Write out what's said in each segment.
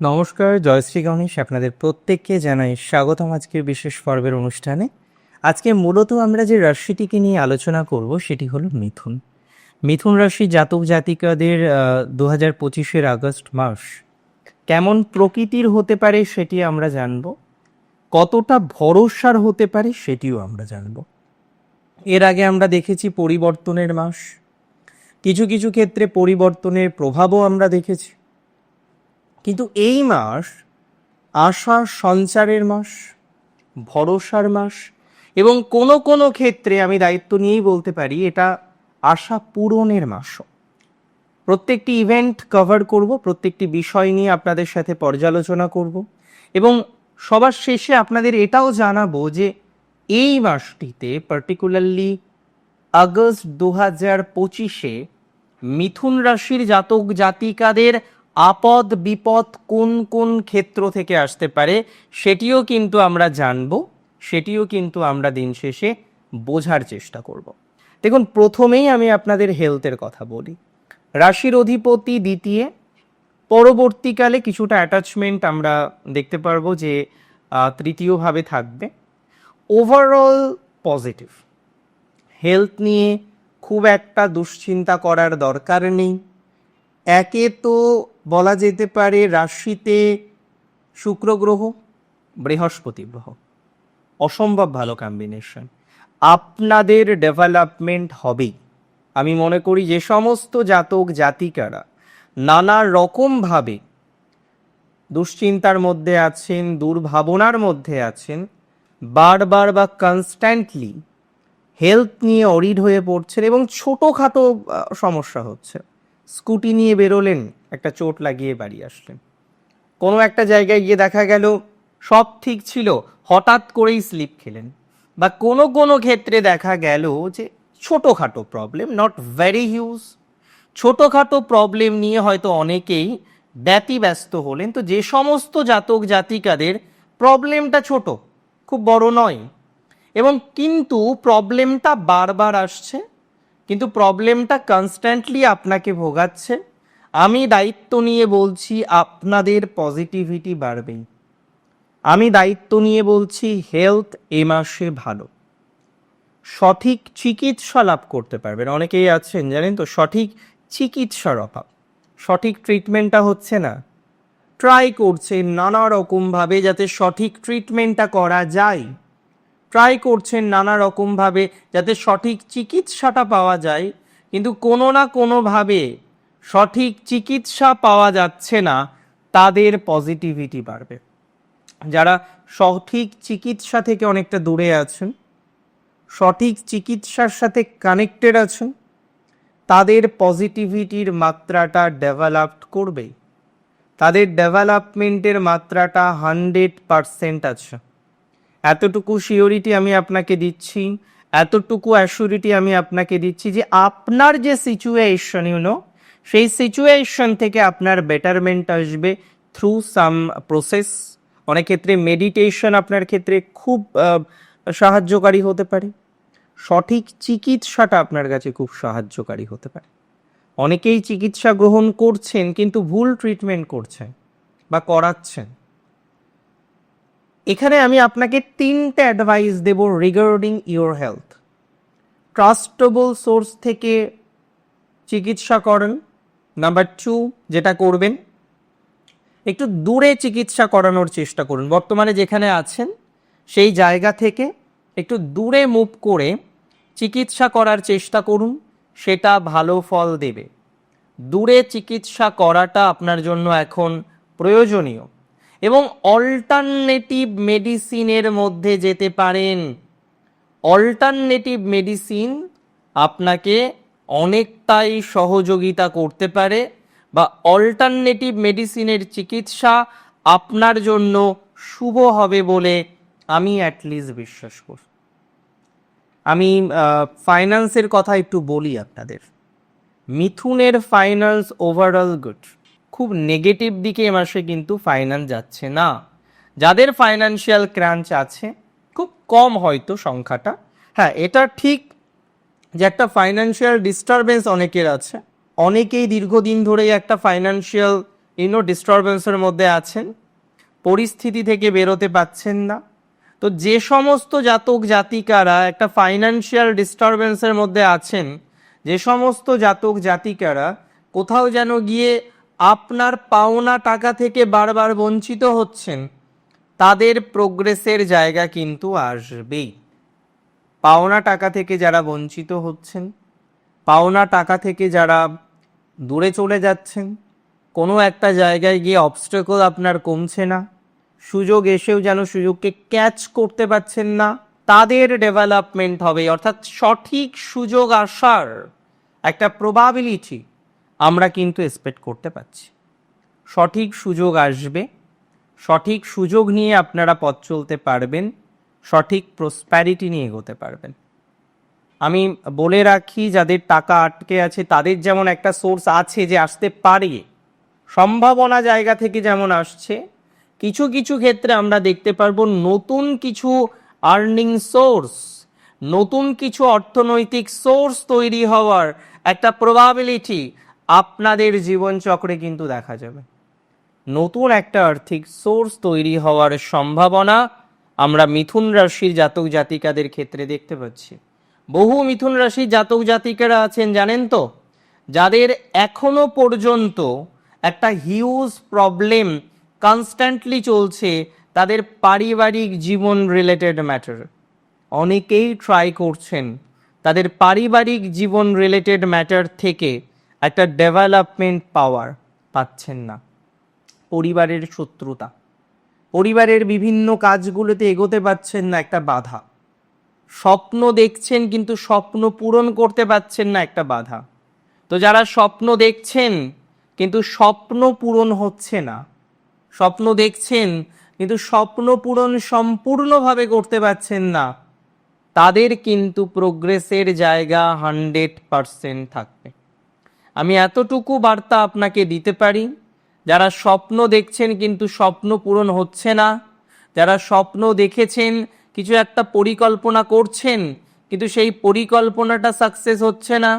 নমস্কার জয়শ্রী গণেশ। আপনাদের প্রত্যেককে জানাই স্বাগতম আজকের বিশেষ পর্বের অনুষ্ঠানে। আজকে মূলত আমরা যে রাশিটিকে নিয়ে আলোচনা করব, সেটি হলো মিথুন। মিথুন রাশি জাতক জাতিকাদের দু হাজার পঁচিশের আগস্ট মাস। কেমন প্রকৃতির হতে পারে সেটি আমরা জানব। কতটা ভরসার হতে পারে সেটিও আমরা জানব। এর আগে আমরা দেখেছি পরিবর্তনের মাস। কিছু কিছু ক্ষেত্রে পরিবর্তনের প্রভাবও আমরা দেখেছি। কিন্তু এই মাস আশা সঞ্চারের মাস, ভরসার মাস এবং কোনো কোনো ক্ষেত্রে আমি দায়িত্ব নিয়েই বলতে পারি এটা আশা পূরণের মাসও। প্রত্যেকটি ইভেন্ট কভার করব, প্রত্যেকটি বিষয় নিয়ে আপনাদের সাথে পর্যালোচনা করব এবং সবার শেষে আপনাদের এটাও জানাব যে এই মাসটিতে পার্টিকুলারলি আগস্ট দু হাজার পঁচিশে মিথুন রাশির জাতক জাতিকাদের আপদ, বিপদ কোন কোন ক্ষেত্র থেকে আসতে পারে সেটিও কিন্তু আমরা জানব, সেটিও কিন্তু আমরা দিন শেষে বোঝার চেষ্টা করব। দেখুন, প্রথমেই আমি আপনাদের হেলথের কথা বলি। রাশির অধিপতি দ্বিতীয়। পরবর্তীকালে কিছুটা অ্যাটাচমেন্ট আমরা দেখতে পারব যে তৃতীয়ভাবে থাকবে। ওভারঅল পজিটিভ হেলথ নিয়ে খুব একটা দুশ্চিন্তা করার দরকার নেই। একে তো বলা যেতে পারে রাশিতে শুক্র গ্রহ, বৃহস্পতি গ্রহ। অসম্ভব ভালো কম্বিনেশন আপনাদের ডেভেলপমেন্ট হবেই। আমি মনে করি যে সমস্ত জাতক জাতিকারা নানা রকমভাবে দুশ্চিন্তার মধ্যে আছেন, দুর্ভাবনার মধ্যে আছেন, বারবার বা কনস্ট্যান্টলি হেলথ নিয়ে অরিড হয়ে পড়ছেন এবং ছোটোখাটো সমস্যা হচ্ছে। স্কুটি নিয়ে বেরোলেন একটা চোট লাগিয়ে বাড়ি আসলেন। কোনো একটা জায়গায় গিয়ে দেখা গেল, সব ঠিক ছিল, হঠাৎ করেই স্লিপ খেলেন। বা কোনো কোনো ক্ষেত্রে দেখা গেল যে ছোটোখাটো প্রবলেম নট ভেরি হিউজ ছোটোখাটো প্রবলেম নিয়ে হয়তো অনেকেই ব্যতিব্যস্ত হলেন। তো যে সমস্ত জাতক জাতিকাদের প্রবলেমটা ছোট, খুব বড় নয়। এবং কিন্তু প্রবলেমটা বারবার আসছে, কিন্তু প্রবলেমটা কনস্ট্যান্টলি আপনাকে ভোগাচ্ছে। আমি দায়িত্ব নিয়ে বলছি আপনাদের পজিটিভিটি বাড়বেই। আমি দায়িত্ব নিয়ে বলছি হেলথ এ মাসে ভালো। সঠিক চিকিৎসা লাভ করতে পারবেন। অনেকেই আছেন, জানেন তো, সঠিক চিকিৎসার অভাব। সঠিক ট্রিটমেন্টটা হচ্ছে না। ট্রাই করছেন নানা রকমভাবে যাতে সঠিক ট্রিটমেন্টটা করা যায়। ট্রাই করছেন নানা রকমভাবে যাতে সঠিক চিকিৎসাটা পাওয়া যায়। কিন্তু কোনো না কোনোভাবে সঠিক চিকিৎসা পাওয়া যাচ্ছে না, তাদের পজিটিভিটি বাড়বে। যারা সঠিক চিকিৎসা থেকে অনেকটা দূরে আছেন, সঠিক চিকিৎসার সাথে কানেক্টেড আছেন, তাদের পজিটিভিটির মাত্রাটা ডেভেলপড করবে তাদের ডেভেলপমেন্টের মাত্রাটা হান্ড্রেড পারসেন্ট আছে। এতটুকু সিওরিটি আমি আপনাকে দিচ্ছি, এতটুকু অ্যাসিউরিটি আমি আপনাকে দিচ্ছি যে আপনার যে সিচুয়েশন ইউনো সেই সিচুয়েশন থেকে আপনার বেটারমেন্ট আসবে থ্রু সাম প্রসেস অনেক ক্ষেত্রে মেডিটেশন আপনার ক্ষেত্রে খুব সাহায্যকারী হতে পারে। সঠিক চিকিৎসাটা আপনার কাছে খুব সাহায্যকারী হতে পারে। অনেকেই চিকিৎসা গ্রহণ করছেন কিন্তু ভুল ট্রিটমেন্ট করছেন বা করাচ্ছেন। এখানে আমি আপনাকে তিনটে advice Dev regarding your health trustable source থেকে চিকিৎসা করেন। নাম্বার টু যেটা করবেন, একটু দূরে চিকিৎসা করানোর চেষ্টা করুন। বর্তমানে যেখানে আছেন, সেই জায়গা থেকে একটু দূরে মুভ করে চিকিৎসা করার চেষ্টা করুন, সেটা ভালো ফল দেবে। দূরে চিকিৎসা করাটা আপনার জন্য এখন প্রয়োজনীয়। এবং অল্টারনেটিভ মেডিসিনের মধ্যে যেতে পারেন। অল্টারনেটিভ মেডিসিন আপনাকে অনেকটাই সহযোগিতা করতে পারে বা অল্টারনেটিভ মেডিসিনের চিকিৎসা আপনার জন্য শুভ হবে বলে আমি অ্যাটলিস্ট বিশ্বাস করি। আমি ফাইন্যান্সের কথা একটু বলি আপনাদের। মিথুনের ফাইন্যান্স ওভারঅল গুড খুব নেগেটিভ দিকে এ মাসে কিন্তু ফাইন্যান্স যাচ্ছে না। যাদের ফাইন্যান্সিয়াল ক্রাঞ্চ আছে, খুব কম হয়তো সংখ্যাটা। হ্যাঁ এটা ঠিক যে একটা ফাইন্যান্সিয়াল ডিস্টারবেন্স অনেকের আছে। অনেকেই দীর্ঘদিন ধরেই একটা ফাইন্যান্সিয়াল ইনো ডিস্টারবেন্সের মধ্যে আছেন। পরিস্থিতি থেকে বেরোতে পাচ্ছেন না। তো যে সমস্ত জাতক জাতিকারা একটা ফাইন্যান্সিয়াল ডিস্টারবেন্সের মধ্যে আছেন, যে সমস্ত জাতক জাতিকারা কোথাও যেন গিয়ে আপনার পাওনা টাকা থেকে বারবার বঞ্চিত হচ্ছেন, তাদের প্রোগ্রেসের জায়গা কিন্তু আসবেই। পাওনা টাকা থেকে যারা বঞ্চিত হচ্ছেন, পাওনা টাকা থেকে যারা দূরে চলে যাচ্ছেন, কোনো একটা জায়গায় গিয়ে অবস্টেকল আপনার কমছে না, সুযোগ এসেও যেন সুযোগকে ক্যাচ করতে পারছেন না, তাদের ডেভেলপমেন্ট হবে। অর্থাৎ সঠিক সুযোগ আসার একটা প্রবাবিলিটি আমরা কিন্তু এক্সপেক্ট করতে পারছি। সঠিক সুযোগ আসবে, সঠিক সুযোগ নিয়ে আপনারা পথ চলতে পারবেন সঠিক প্রসপ্যারিটি নিয়ে এগোতে পারবেন। আমি বলে রাখি, যাদের টাকা আটকে আছে, তাদের যেমন একটা সোর্স আছে যে আসতে পারে, সম্ভাবনা জায়গা থেকে যেমন আসছে, কিছু কিছু ক্ষেত্রে আমরা দেখতে পারব নতুন কিছু আর্নিং সোর্স নতুন কিছু অর্থনৈতিক সোর্স তৈরি হওয়ার একটা প্রবাবিলিটি আপনাদের জীবনচক্রে কিন্তু দেখা যাবে। নতুন একটা আর্থিক সোর্স তৈরি হওয়ার সম্ভাবনা আমরা মিথুন রাশির জাতক জাতিকাদের ক্ষেত্রে দেখতে পাচ্ছি। বহু মিথুন রাশির জাতক জাতিকারা আছেন, জানেন তো? যাদের এখনও পর্যন্ত একটা হিউজ প্রবলেম কনস্ট্যান্টলি চলছে তাদের পারিবারিক জীবন রিলেটেড ম্যাটার অনেকেই ট্রাই করছেন তাদের পারিবারিক জীবন রিলেটেড ম্যাটার থেকে একটা ডেভেলপমেন্ট পাওয়ার পাচ্ছেন না। পরিবারের শত্রুতা। পরিবারের বিভিন্ন কাজগুলোতে এগোতে পারছেন না একটা বাধা। স্বপ্ন দেখছেন কিন্তু স্বপ্ন পূরণ করতে পারছেন না একটা বাধা। তো যারা স্বপ্ন দেখছেন, কিন্তু স্বপ্ন পূরণ হচ্ছে না। স্বপ্ন দেখছেন, কিন্তু স্বপ্ন পূরণ সম্পূর্ণভাবে করতে পারছেন না। তাদের কিন্তু প্রোগ্রেসের জায়গা হান্ড্রেড পারসেন্ট থাকবে। আমি এতটুকু বার্তা আপনাকে দিতে পারি। যারা স্বপ্ন দেখছেন কিন্তু স্বপ্ন পূরণ হচ্ছে না, যারা স্বপ্ন দেখেছেন, কিছু একটা পরিকল্পনা করছেন, কিন্তু সেই পরিকল্পনাটা সাকসেস হচ্ছে না,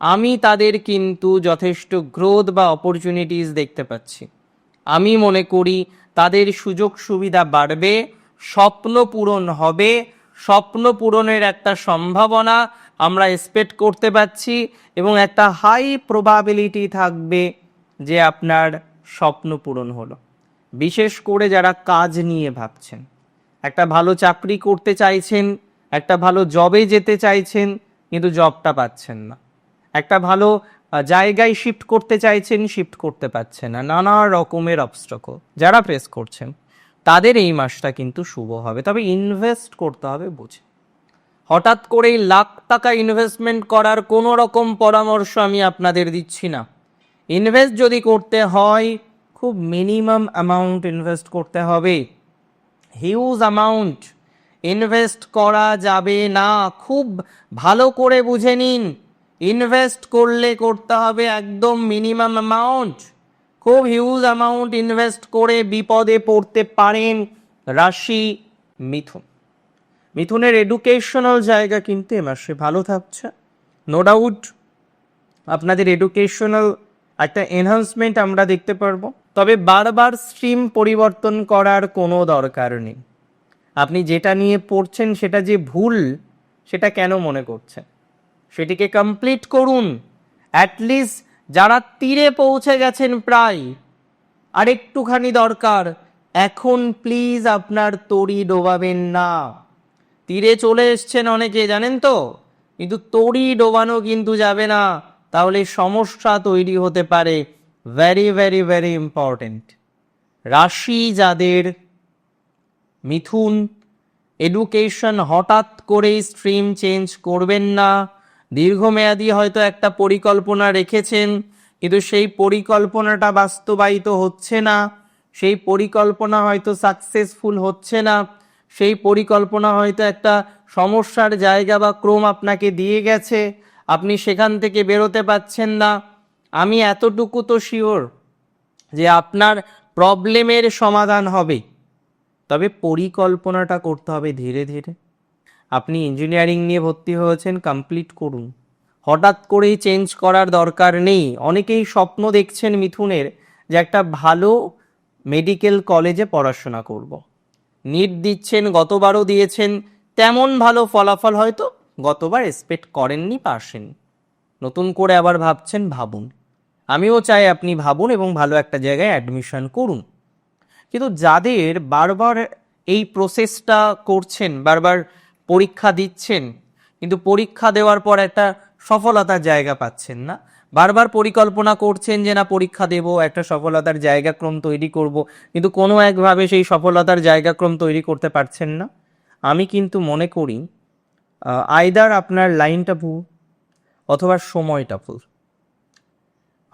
আমি তাদের কিন্তু যথেষ্ট গ্রোথ বা অপরচুনিটিস দেখতে পাচ্ছি। আমি মনে করি তাদের সুযোগ সুবিধা বাড়বে, স্বপ্ন পূরণ হবে, স্বপ্ন পূরণের একটা সম্ভাবনা আমরা এক্সপেক্ট করতে পারছি এবং একটা হাই প্রবাবিলিটি থাকবে যে আপনার স্বপ্ন পূরণ হলো। বিশেষ করে যারা কাজ নিয়ে ভাবছেন। একটা ভালো চাকরি করতে চাইছেন, একটা ভালো জবে যেতে চাইছেন, কিন্তু জবটা পাচ্ছেন না। একটা ভালো জায়গায় শিফট করতে চাইছেন শিফট করতে পারছেন না। নানা রকমের অবস্টকল যারা ফেস করছেন, তাদের এই মাসটা কিন্তু শুভ হবে। তবে ইনভেস্ট করতে হবে বুঝে। হঠাৎ করেই লাখ টাকা ইনভেস্টমেন্ট করার কোনো রকম পরামর্শ আমি আপনাদের দিচ্ছি না। ইনভেস্ট যদি করতে হয় খুব মিনিমাম অ্যামাউন্ট ইনভেস্ট করতে হবে। হিউজ অ্যামাউন্ট ইনভেস্ট করা যাবে না। খুব ভালো করে বুঝে নিন। ইনভেস্ট করলে করতে হবে একদম মিনিমাম অ্যামাউন্ট খুব হিউজ অ্যামাউন্ট ইনভেস্ট করে বিপদে পড়তে পারেন রাশি মিথুন। মিথুনের এডুকেশনাল জায়গা কিন্তু এ মাসে ভালো থাকছে। নো ডাউট আপনাদের এডুকেশনাল একটা এনহান্সমেন্ট আমরা দেখতে পারব। তবে বারবার স্ট্রিম পরিবর্তন করার কোনো দরকার নেই। আপনি যেটা নিয়ে পড়ছেন সেটা যে ভুল, সেটা কেন মনে করছেন? সেটিকে কমপ্লিট করুন। অ্যাটলিস্ট যারা তীরে পৌঁছে গেছেন প্রায় আর একটুখানি দরকার, এখন প্লিজ আপনার তড়ি ডোবাবেন না। তীরে চলে এসছেন অনেকে, জানেন তো? কিন্তু তড়ি ডোবানো কিন্তু যাবে না, তাহলে সমস্যা তৈরি হতে পারে। ভেরি ভেরি ভেরি ইম্পর্টেন্ট রাশি যাদের মিথুন এডুকেশন হঠাৎ করেই স্ট্রিম চেঞ্জ করবেন না। দীর্ঘমেয়াদী হয়তো একটা পরিকল্পনা রেখেছেন, কিন্তু সেই পরিকল্পনাটা বাস্তবায়িত হচ্ছে না। সেই পরিকল্পনা হয়তো সাকসেসফুল হচ্ছে না। সেই পরিকল্পনা হয়তো একটা সমস্যার জায়গা বা ক্রম আপনাকে দিয়ে গেছে। আপনি সেখান থেকে বেরোতে পারছেন না। আমি এতটুকু তো শিওর যে আপনার প্রবলেমের সমাধান হবে। তবে পরিকল্পনাটা করতে হবে ধীরে ধীরে। আপনি ইঞ্জিনিয়ারিং নিয়ে ভর্তি হয়েছেন কমপ্লিট করুন। হঠাৎ করেই চেঞ্জ করার দরকার নেই। অনেকেই স্বপ্ন দেখছেন মিথুনের যে একটা ভালো মেডিকেল কলেজে পড়াশোনা করব। নিট দিচ্ছেন, গতবারও দিয়েছেন, তেমন ভালো ফলাফল হয়তো গতবার এক্সপেক্ট করেননি পারছেন নতুন করে আবার ভাবছেন, ভাবুন। আমিও চাই আপনি ভাবুন এবং ভালো একটা জায়গায় অ্যাডমিশন করুন। কিন্তু যাদের বারবার এই প্রসেসটা করছেন, বারবার পরীক্ষা দিচ্ছেন, কিন্তু পরীক্ষা দেওয়ার পর একটা সফলতার জায়গা পাচ্ছেন না, বারবার পরিকল্পনা করছেন যে, না, পরীক্ষা দেব, একটা সফলতার জায়গাক্রম তৈরি করব। কিন্তু কোনো একভাবে সেই সফলতার জায়গাক্রম তৈরি করতে পারছেন না। আমি কিন্তু মনে করি আইদার আপনার লাইনটা ভুল অথবা সময়টা ভুল।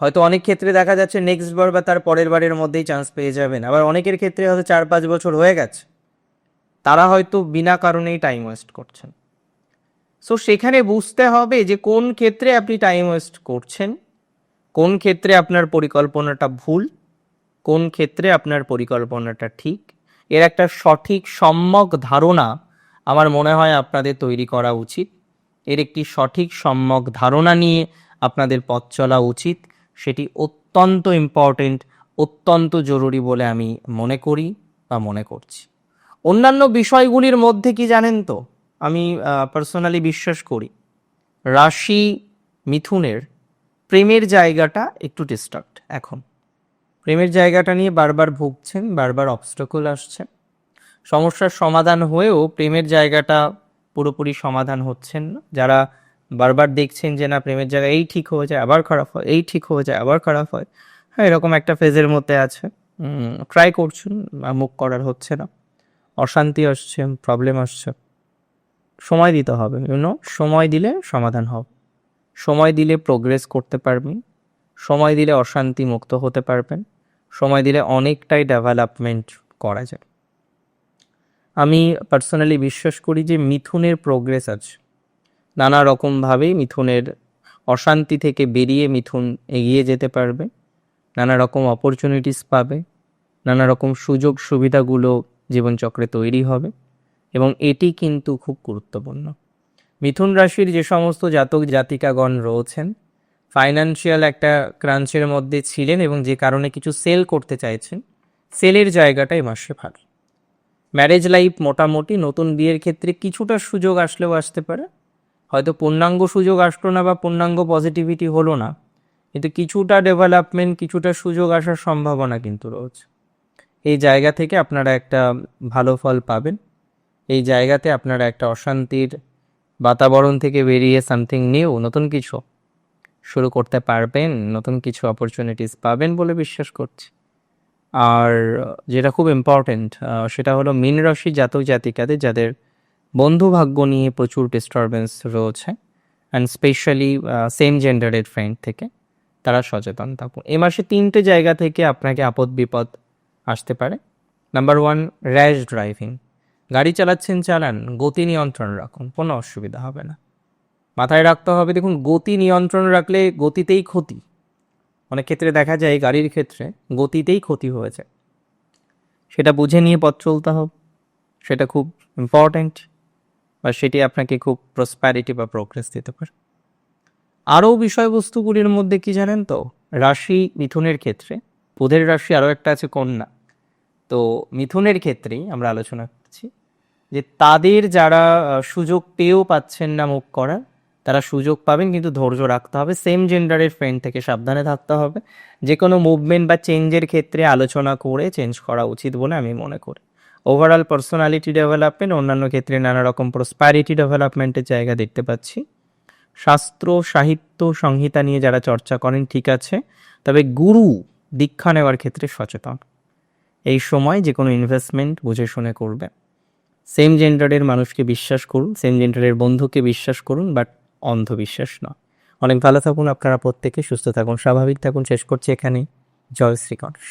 হয়তো অনেক ক্ষেত্রে দেখা যাচ্ছে নেক্সট বার বা তার পরের বারের মধ্যেই চান্স পেয়ে যাবেন। আবার অনেকের ক্ষেত্রে হয়তো চার পাঁচ বছর হয়ে গেছে। তারা হয়তো বিনা কারণেই টাইম ওয়েস্ট করছেন। সো সেখানে বুঝতে হবে যে কোন ক্ষেত্রে আপনি টাইম ওয়েস্ট করছেন, কোন ক্ষেত্রে আপনার পরিকল্পনাটা ভুল, কোন ক্ষেত্রে আপনার পরিকল্পনাটা ঠিক। এর একটা সঠিক সম্যক ধারণা আমার মনে হয় আপনাদের তৈরি করা উচিত। এর একটি সঠিক সম্যক ধারণা নিয়ে আপনাদের পথ চলা উচিত। সেটি অত্যন্ত ইম্পর্টেন্ট অত্যন্ত জরুরি বলে আমি মনে করি বা মনে করছি। অন্যান্য বিষয়গুলির মধ্যে কি জানেন তো? আমি পার্সোনালি বিশ্বাস করি, রাশি মিথুনের প্রেমের জায়গাটা একটু ডিস্টার্বড এখন। প্রেমের জায়গাটা নিয়ে বারবার ভুগছেন, বারবার অবস্টকল আসছে সমস্যার সমাধান হয়েও প্রেমের জায়গাটা পুরোপুরি সমাধান হচ্ছেন না। যারা বারবার দেখছেন যে না, প্রেমের জায়গায় এই ঠিক হয়ে যায়, আবার খারাপ হয়, এই ঠিক হয়ে যায়, আবার খারাপ হয়। হ্যাঁ এরকম একটা ফেজের মধ্যে আছে। ট্রাই করছেন মুখ করার হচ্ছে না। অশান্তি আসছে প্রবলেম আসছে। সময় দিতে হবে ইউনো সময় দিলে সমাধান হবে। সময় দিলে প্রোগ্রেস করতে পারবেন। সময় দিলে অশান্তি মুক্ত হতে পারবেন। সময় দিলে অনেকটাই ডেভেলপমেন্ট করা যায়। আমি পার্সোনালি বিশ্বাস করি যে মিথুনের প্রোগ্রেস আছে। নানা রকমভাবেই মিথুনের অশান্তি থেকে বেরিয়ে মিথুন এগিয়ে যেতে পারবে। নানা রকম অপরচুনিটিস পাবে। নানা রকম সুযোগ সুবিধাগুলো জীবনচক্রে তৈরি হবে এবং এটি কিন্তু খুব গুরুত্বপূর্ণ। মিথুন রাশির যে সমস্ত জাতক জাতিকাগণ রয়েছেন ফাইন্যান্সিয়াল একটা ক্রাঞ্চের মধ্যে ছিলেন এবং যে কারণে কিছু সেল করতে চাইছেন সেলের জায়গাটা এই মাসে ভালো। ম্যারেজ লাইফ মোটামুটি নতুন বিয়ের ক্ষেত্রে কিছুটা সুযোগ আসলেও আসতে পারে। হয়তো পূর্ণাঙ্গ সুযোগ আসলো না বা পূর্ণাঙ্গ পজিটিভিটি হলো না। কিন্তু কিছুটা ডেভেলপমেন্ট কিছুটা সুযোগ আসার সম্ভাবনা কিন্তু রয়েছে। এই জায়গা থেকে আপনারা একটা ভালো ফল পাবেন। এই জায়গাতে আপনারা একটা অশান্তির বাতাবরণ থেকে বেরিয়ে সামথিং নিউ নতুন কিছু শুরু করতে পারবেন, নতুন কিছু অপরচুনিটিস পাবেন বলে বিশ্বাস করছি। আর যেটা খুব ইম্পর্টেন্ট সেটা হলো মীন রাশি জাতক জাতিকাদের, যাদের বন্ধু ভাগ্য নিয়ে প্রচুর ডিস্টারবেন্স রয়েছে অ্যান্ড স্পেশালি সেম জেন্ডারের ফ্রেন্ড থেকে তারা সচেতন থাকুন। এ মাসে তিনটে জায়গা থেকে আপনাকে আপদ বিপদ আসতে পারে। নাম্বার ওয়ান র্যাশ ড্রাইভিং গাড়ি চালাচ্ছেন, চালান, গতি নিয়ন্ত্রণ রাখুন, কোনো অসুবিধা হবে না। মাথায় রাখতে হবে, দেখুন, গতি নিয়ন্ত্রণ রাখলে গতিতেই ক্ষতি। অনেক ক্ষেত্রে দেখা যায়, গাড়ির ক্ষেত্রে গতিতেই ক্ষতি হয়েছে। সেটা বুঝে নিয়ে পথ চলতে হবে। সেটা খুব ইম্পর্ট্যান্ট বা সেটি আপনাকে খুব প্রসপ্যারিটি বা প্রোগ্রেস দিতে পারে। আরও বিষয়বস্তুগুলির মধ্যে কি জানেন তো? রাশি মিথুনের ক্ষেত্রে, বুধের রাশি আরও একটা আছে কন্যা। তো মিথুনের ক্ষেত্রেই আমরা আলোচনা করছি যে তাদের যারা সুযোগ পেয়েও পাচ্ছেন না মুখ করার তারা সুযোগ পাবেন কিন্তু ধৈর্য রাখতে হবে। সেম জেন্ডারের ফ্রেন্ড থেকে সাবধানে থাকতে হবে। যে কোনো মুভমেন্ট বা চেঞ্জের ক্ষেত্রে আলোচনা করে চেঞ্জ করা উচিত বলে আমি মনে করি। ওভারঅল পার্সোনালিটি ডেভেলপমেন্ট অন্যান্য ক্ষেত্রে নানা রকম প্রসপ্যারিটি ডেভেলপমেন্টের জায়গা দেখতে পাচ্ছি। শাস্ত্র, সাহিত্য, সংহিতা নিয়ে যারা চর্চা করেন, ঠিক আছে। তবে গুরু দীক্ষা নেওয়ার ক্ষেত্রে সচেতন। এই সময় যে কোনো ইনভেস্টমেন্ট বুঝে শুনে করবে সেম জেন্ডারের মানুষকে বিশ্বাস করুন সেম জেন্ডারের বন্ধুকে বিশ্বাস করুন বাট অন্ধবিশ্বাস নয়। অনেক ভালো থাকুন, আপনারা প্রত্যেকে সুস্থ থাকুন, স্বাভাবিক থাকুন। শেষ করছি এখানে জয় শ্রীগণেশ